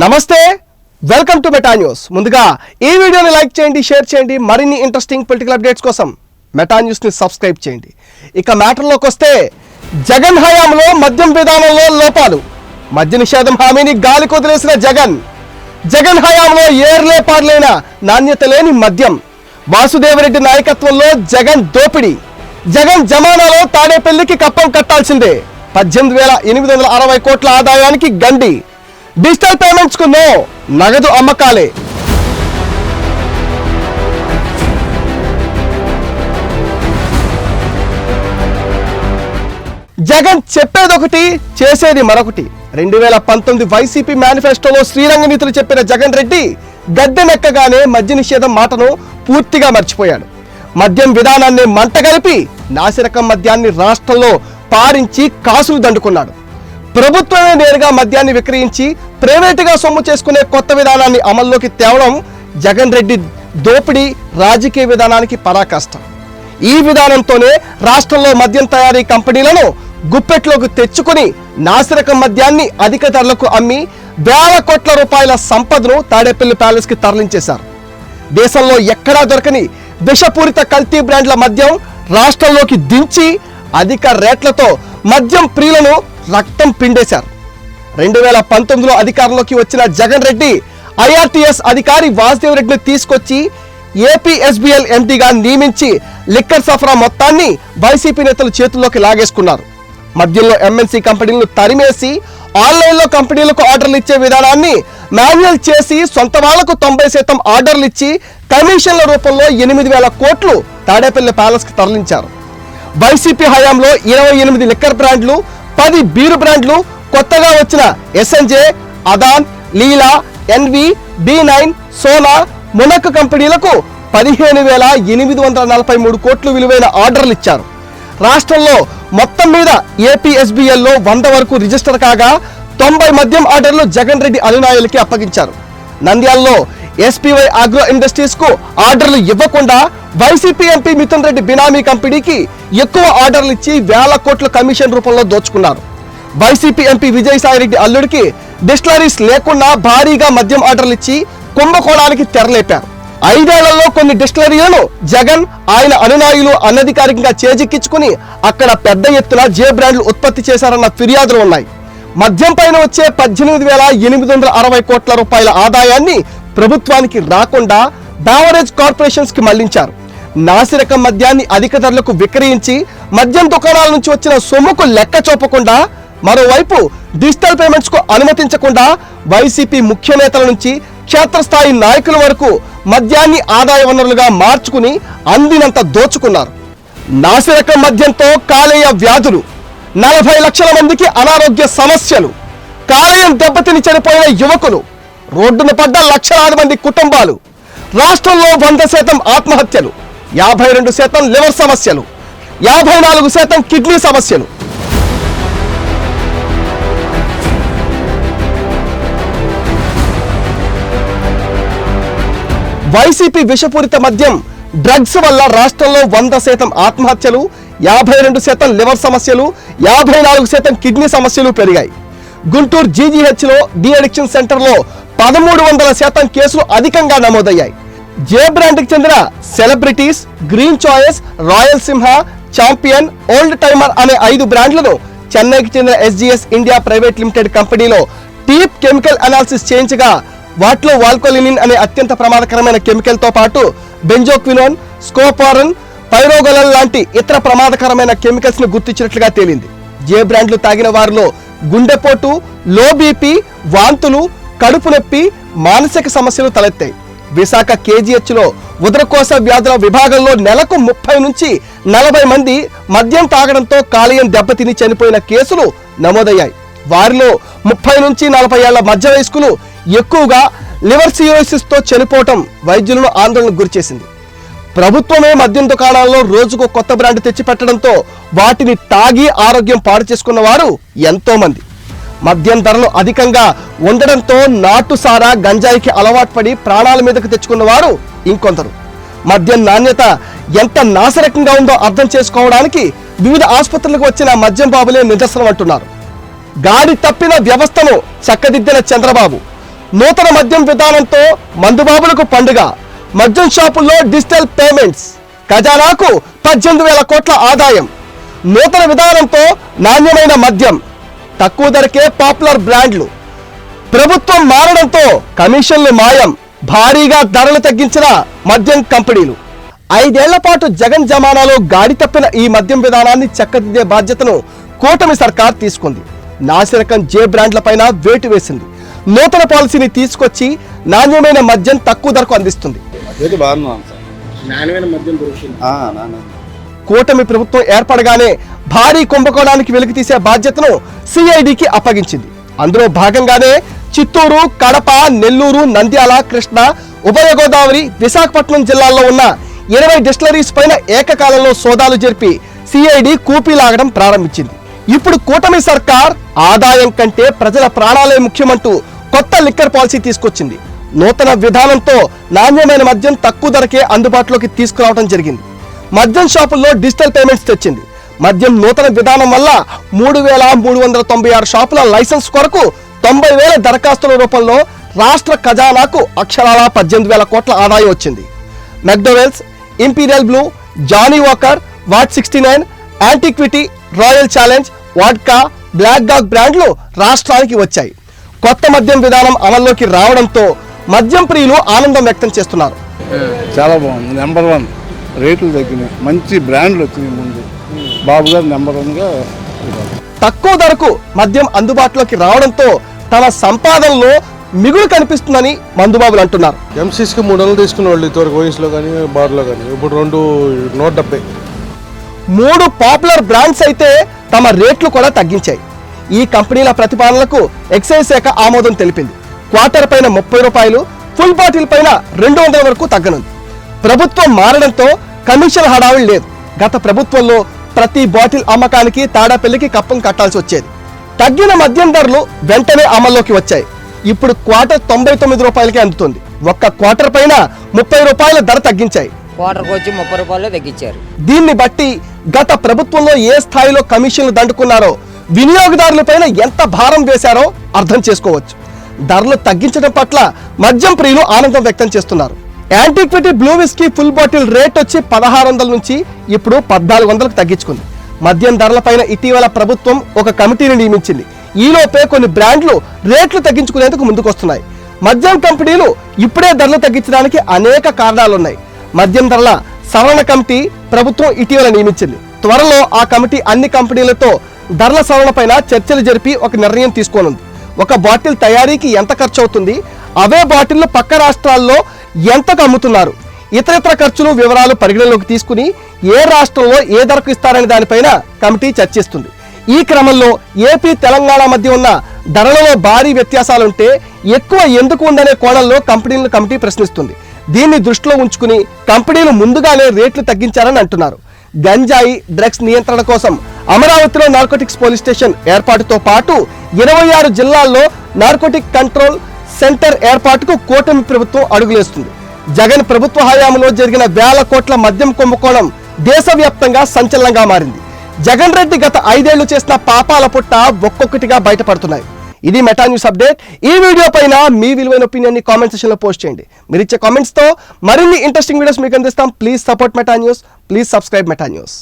నమస్తే welcome to meta news ముందుగా ఈ వీడియోని లైక్ చేయండి షేర్ చేయండి మరిన్ని ఇంట్రెస్టింగ్ పొలిటికల్ అప్డేట్స్ కోసం మెటా న్యూస్ని సబ్స్క్రైబ్ చేయండి. ఇక మ్యాటర్లోకి వస్తే జగన్ హయాంలో మద్యం విధానంలో లోపాలు. మద్య నిషేధం హామీని గాలి కుదిలేసిన జగన్. జగన్ హయాంలో ఏర్లే పార్లైన నాణ్యత లేని మద్యం. వాసుదేవరెడ్డి నాయకత్వంలో జగన్ దోపిడీ. జగన్ జమానాలో తాడేపల్లికి కప్పం కట్టాల్సిందే. పద్దెనిమిది వేల ఎనిమిది వందల అరవై కోట్ల ఆదాయానికి గండి. డిజిటల్ పేమెంట్స్కు నో నగదు అమ్మకాలే. జగన్ చెప్పేదొకటి చేసేది మరొకటి. రెండు వేల పంతొమ్మిది వైసీపీ మేనిఫెస్టోలో శ్రీరంగ నీతులు చెప్పిన జగన్ రెడ్డి గద్దెనెక్కగానే మద్య నిషేధం మాటను పూర్తిగా మర్చిపోయాడు. మద్యం విధానాన్ని మంటగలిపి నాసిరకం మద్యాన్ని రాష్ట్రంలో పారించి కాసులు దండుకున్నాడు. ప్రభుత్వమే నేరుగా మద్యాన్ని విక్రయించి ప్రైవేటుగా సొమ్ము చేసుకునే కొత్త విధానాన్ని అమల్లోకి తేవడం జగన్ రెడ్డి దోపిడీ రాజకీయ విధానానికి పరాకాష్ట. ఈ విధానంతోనే రాష్ట్రంలో మద్యం తయారీ కంపెనీలను గుప్పెట్లోకి తెచ్చుకుని నాసిరకం మద్యాన్ని అధిక ధరలకు అమ్మి వేల కోట్ల రూపాయల సంపదను తాడేపల్లి ప్యాలెస్కి తరలించేశారు. దేశంలో ఎక్కడా దొరకని విషపూరిత కల్తీ బ్రాండ్ల మద్యం రాష్ట్రంలోకి దించి అధిక రేట్లతో మద్యం ప్రియులను రక్తం పిండేశారు. రెండు వేల పంతొమ్మిదిలో అధికారంలోకి వచ్చిన జగన్ రెడ్డి ఐఆర్టీఎస్ అధికారి వాసుదేవ్ రెడ్డిని తీసుకొచ్చి ఏపీఎస్బిఎల్ ఎండిగా నియమించి లిక్కర్ సఫరా మొత్తాన్ని వైసీపీ నేతలు చేతుల్లోకి లాగేసుకున్నారు. మద్యంలో ఎంఎన్సీ కంపెనీలను తరిమేసి ఆన్లైన్లో కంపెనీలకు ఆర్డర్లు ఇచ్చే విధానాన్ని మాన్యువల్ చేసి సొంత వాళ్ళకు తొంభై శాతం ఆర్డర్లు ఇచ్చి కమిషన్ల రూపంలో ఎనిమిది వేల కోట్లు తాడేపల్లి ప్యాలెస్కి తరలించారు. వైసీపీ హయాంలో ఇరవై ఎనిమిది లిక్కర్ బ్రాండ్లు పది బీరు బ్రాండ్లు కొత్తగా వచ్చిన SNJ Adan Leela NV B nine Sona Munak కంపెనీలకు పదిహేను వేల ఎనిమిది వందల నలభై మూడు కోట్లు విలువైన ఆర్డర్లు ఇచ్చారు. రాష్ట్రంలో మొత్తం మీద ఏపీఎస్బిఎల్లో వంద వరకు రిజిస్టర్ కాగా తొంభై మద్యం ఆర్డర్లు జగన్ రెడ్డి అనునాయులకి అప్పగించారు. నంద్యాలలో ఎస్పీవై అగ్రో ఇండస్ట్రీస్కు ఆర్డర్లు ఇవ్వకుండా వైసీపీ ఎంపీ మిథున్ రెడ్డి బినామీ కంపెనీకి ఎక్కువ ఆర్డర్లు ఇచ్చి వేల కోట్ల కమిషన్ రూపంలో దోచుకున్నారు. వైసీపీ ఎంపీ విజయసాయిరెడ్డి అల్లుడికి డిస్టిలరీస్ లేకుండా భారీగా మద్యం ఆర్డర్లు ఇచ్చి కుంభకోణానికి తెరలేపారు. ఐదేళ్ళలో కొన్ని డిస్టిలరీలను జగన్ ఆయన అనునాయులు అనధికారికంగా చేజిక్కించుకుని అక్కడ పెద్ద ఎత్తున జే బ్రాండ్లు ఉత్పత్తి చేశారన్న ఫిర్యాదులు ఉన్నాయి. మద్యం పైన వచ్చే పద్దెనిమిది వేల ఎనిమిది వందల అరవై కోట్ల రూపాయల ఆదాయాన్ని ప్రభుత్వానికి రాకుండా బావరేజ్ కార్పొరేషన్స్కి మళ్ళించారు. నాసిరకం మద్యాన్ని అధిక ధరలకు విక్రయించి మద్యం దుకాణాల నుంచి వచ్చిన సొమ్ముకు లెక్క చూపకుండా మరోవైపు డిజిటల్ పేమెంట్స్కు అనుమతించకుండా వైసీపీ ముఖ్య నేతల నుంచి క్షేత్రస్థాయి నాయకుల వరకు మద్యాన్ని ఆదాయ వనరులుగా మార్చుకుని అందినంత దోచుకున్నారు. నాసిరకం మద్యంతో కాలేయ వ్యాధులు నలభై లక్షల మందికి అనారోగ్య సమస్యలు కాలేయం దెబ్బతిని చనిపోయిన యువకులు రోడ్డున పడ్డ లక్షలాది మంది కుటుంబాలు. రాష్ట్రంలో వంద శాతం ఆత్మహత్యలు యాభై రెండు శాతం లివర్ సమస్యలు యాభై నాలుగు శాతం కిడ్నీ సమస్యలు. వైసీపీ విషపూరిత మద్యం డ్రగ్స్ వల్ల రాష్ట్రంలో వంద శాతం ఆత్మహత్యలు యాభై రెండు శాతం లివర్ సమస్యలు యాభై నాలుగు శాతం కిడ్నీ సమస్యలు పెరిగాయి. గుంటూరు జీజీహెచ్లో డి అడిక్షన్ సెంటర్లో పదమూడు వందల శాతం కేసులు అధికంగా నమోదయ్యాయి. జే బ్రాండ్కి చెందిన Celebrities Green Choice Royal Simha Champion Old Timer అనే ఐదు బ్రాండ్లను చెన్నైకి చెందిన ఎస్జీఎస్ ఇండియా ప్రైవేట్ లిమిటెడ్ కంపెనీలో టీప్ కెమికల్ అనాలిసిస్ చేయించగా వాటిలో వాల్కోలినిన్ అనే అత్యంత ప్రమాదకరమైన కెమికల్తో పాటు బెంజోక్వినోన్ స్కోపారన్ పైరోగలన్ లాంటి ఇతర ప్రమాదకరమైన కెమికల్స్ను గుర్తించినట్లుగా తేలింది. జే బ్రాండ్లు తాగిన వారిలో గుండెపోటు లో బీపీ వాంతులు కడుపు నొప్పి మానసిక సమస్యలు తలెత్తాయి. విశాఖ కేజీహెచ్లో ఉదరకోశ వ్యాధుల విభాగంలో నెలకు ముప్పై నుంచి నలభై మంది మద్యం తాగడంతో కాలేయం దెబ్బతిని చనిపోయిన కేసులు నమోదయ్యాయి. వారిలో ముప్పై నుంచి నలభై ఏళ్ళ మధ్య వయస్కులు ఎక్కువగా లివర్ చనిపోవటం వైద్యులను ఆందోళనకు గురిచేసింది. ప్రభుత్వమే మద్యం దుకాణాల్లో రోజుకు కొత్త బ్రాండ్ తెచ్చిపెట్టడంతో వాటిని తాగి ఆరోగ్యం పాడు చేసుకున్న వారు ఎంతో మంది మద్యం ధరలు అధికంగా ఉండడంతో నాటుసారా గంజాయికి అలవాటు పడి ప్రాణాల మీదకు తెచ్చుకున్న వారు ఇంకొందరు. మద్యం నాణ్యత ఎంత నాశరకంగా ఉందో అర్థం చేసుకోవడానికి వివిధ ఆసుపత్రులకు వచ్చిన మద్యం బాబులే నిదర్శనం అంటున్నారు. గాడి తప్పిన వ్యవస్థను చక్కదిద్దిన చంద్రబాబు. నూతన మద్యం విధానంతో మందుబాబులకు పండుగ. మద్యం షాపుల్లో డిజిటల్ పేమెంట్స్. ఖజానాకు పద్దెనిమిది వేల కోట్ల ఆదాయం. నూతన విధానంతో నాణ్యమైన మద్యం. తక్కువ ధరకే పాపులర్ బ్రాండ్లు. ప్రభుత్వం మారడంతో కమిషన్లు మాయం. భారీగా ధరలు తగ్గించిన మద్యం కంపెనీలు. ఐదేళ్ళ పాటు జగన్ జమానాలో గాడి తప్పిన ఈ మద్యం విధానాన్ని చక్కదిద్దే బాధ్యతను కూటమి సర్కార్ తీసుకుంది. నాసిరకం జే బ్రాండ్లపైన వేటు వేసింది. నూతన పాలసీని తీసుకొచ్చి నాణ్యమైన మద్యం తక్కువ ధరకు అందిస్తుంది. కూటమి ప్రభుత్వం ఏర్పడగానే భారీ కుంభకోణానికి వెలికి తీసే బాధ్యతను సిఐడికి అప్పగించింది. అందులో భాగంగానే చిత్తూరు కడప నెల్లూరు నంద్యాల కృష్ణ ఉభయ గోదావరి విశాఖపట్నం జిల్లాల్లో ఉన్న ఇరవై డిస్టిలరీస్ పైన ఏకకాలంలో సోదాలు జరిపి సిఐడి కూపీ లాగడం ప్రారంభించింది. ఇప్పుడు కూటమి సర్కార్ ఆదాయం కంటే ప్రజల ప్రాణాలే ముఖ్యమంటూ కొత్త లిక్కర్ పాలసీ తీసుకొచ్చింది. నూతన విధానంతో నాణ్యమైన మద్యం తక్కువ ధరకే అందుబాటులోకి తీసుకురావడం జరిగింది. మద్యం షాపుల్లో డిజిటల్ పేమెంట్స్ తెచ్చింది. మద్యం నూతన విధానం వల్ల మూడు వేల మూడు వందల తొంభై ఆరు షాపుల లైసెన్స్ కొరకు తొంభై వేల దరఖాస్తుల రూపంలో రాష్ట్ర ఖజానాకు అక్షరాల పద్దెనిమిది వేల కోట్ల ఆదాయం వచ్చింది. McDowell's Imperial Blue Johnnie Walker Vat sixty nine Antiquity Royal Challenge vodka Black Dog బ్రాండ్లు రాష్ట్రానికి వచ్చాయి. కొత్త మద్యం విధానం అమల్లోకి రావడంతో మద్యం ప్రియులు ఆనందం వ్యక్తం చేస్తున్నారు. చాలా బాగుంది. నెంబర్ వన్ రేట్లు తగ్గినాయి. మంచి బ్రాండ్లు వచ్చినాయి ముందు. బాబు గారు నెంబర్ వన్గా తక్కువ ధరకు మద్యం అందుబాటులోకి రావడంతో తమ సంపాదనలో మిగులు కనిపిస్తుందని మందుబాబులు అంటున్నారు. ఎంసీస్కి మూడు వందలు తీసుకునే వాళ్ళు ఇంతవరకు ఓయిన్స్లో కానీ బార్లో కానీ. ఇప్పుడు రెండు నూట డెబ్బై. మూడు పాపులర్ బ్రాండ్స్ అయితే తమ రేట్లు కూడా తగ్గించాయి. ఈ కంపెనీల ప్రతిపాదనలకు ఎక్సైజ్ శాఖ ఆమోదం తెలిపింది. క్వార్టర్ పైన ముప్పై రూపాయలు ఫుల్ బాటిల్ పైన రెండు వందల వరకు తగ్గనుంది. ప్రభుత్వం మారడంతో కమిషన్ హడావిడి లేదు. గత ప్రభుత్వంలో ప్రతి బాటిల్ అమ్మకానికి తాడాపల్లికి కప్పం కట్టాల్సి వచ్చేది. తగ్గిన మద్యం ధరలు వెంటనే అమల్లోకి వచ్చాయి. ఇప్పుడు క్వార్టర్ తొంభై తొమ్మిది రూపాయలకే అందుతుంది. ఒక్క క్వార్టర్ పైన ముప్పై రూపాయల ధర తగ్గించాయి. క్వార్టర్కి వచ్చి ముప్పై రూపాయలు తగ్గించారు. దీన్ని బట్టి గత ప్రభుత్వంలో ఏ స్థాయిలో కమిషన్లు దండుకున్నారో వినియోగదారులపైన ఎంత భారం వేశారో అర్థం చేసుకోవచ్చు. ధరలు తగ్గించడం పట్ల మద్యం ప్రియులు ఆనందం వ్యక్తం చేస్తున్నారు. Antiquity Blue whisky full bottle rate వచ్చి పదహారు వందల నుంచి ఇప్పుడు పద్నాలుగు వందలకు తగ్గించుకుంది. మద్యం ధరలపైన ఇటీవల ప్రభుత్వం ఒక కమిటీని నియమించింది. ఈలోపే కొన్ని బ్రాండ్లు రేట్లు తగ్గించుకునేందుకు ముందుకొస్తున్నాయి. మద్యం కంపెనీలు ఇప్పుడే ధరలు తగ్గించడానికి అనేక కారణాలున్నాయి. మద్యం ధరల సవరణ కమిటీ ప్రభుత్వం ఇటీవల నియమించింది. త్వరలో ఆ కమిటీ అన్ని కంపెనీలతో ధరల సవరణపైన చర్చలు జరిపి ఒక నిర్ణయం తీసుకోనుంది. ఒక బాటిల్ తయారీకి ఎంత ఖర్చు అవుతుంది అవే బాటిల్లు పక్క రాష్ట్రాల్లో ఎంతకు అమ్ముతున్నారు? ఇతరితర ఖర్చులు వివరాలు పరిగణలోకి తీసుకుని ఏ రాష్ట్రంలో ఏ ధరకు ఇస్తారనే దానిపైన కమిటీ చర్చిస్తుంది. ఈ క్రమంలో ఏపీ తెలంగాణ మధ్య ఉన్న ధరలలో భారీ వ్యత్యాసాలుంటే ఎక్కువ ఎందుకు ఉందనే కోణంలో కంపెనీలను కమిటీ ప్రశ్నిస్తుంది. దీన్ని దృష్టిలో ఉంచుకుని కంపెనీలు ముందుగానే రేట్లు తగ్గించారని అంటున్నారు. గంజాయి డ్రగ్స్ నియంత్రణ కోసం అమరావతిలో నార్కోటిక్స్ పోలీస్ స్టేషన్ ఏర్పాటుతో పాటు ఇరవై ఆరు జిల్లాల్లో నార్కోటిక్ కంట్రోల్ సెంటర్ ఏర్పాటుకు కూటమి ప్రభుత్వం అడుగులేస్తుంది. జగన్ ప్రభుత్వ హయాంలో జరిగిన వేల కోట్ల మద్యం కుంభకోణం దేశవ్యాప్తంగా సంచలనంగా మారింది. జగన్ రెడ్డి గత ఐదేళ్ళు చేసిన పాపాల పుట్ట ఒక్కొక్కటిగా బయటపడుతున్నాయి. ఇది మెటా న్యూస్ అప్డేట్. ఈ వీడియో పైన మీ విలువైన ఒపీనియన్ని కామెంట్ సెక్షన్లో పోస్ట్ చేయండి. మీరు ఇచ్చే కామెంట్స్తో మరిన్ని ఇంట్రెస్టింగ్ వీడియోస్ మీకు అందిస్తాం. Please support Meta News. Please subscribe Meta News.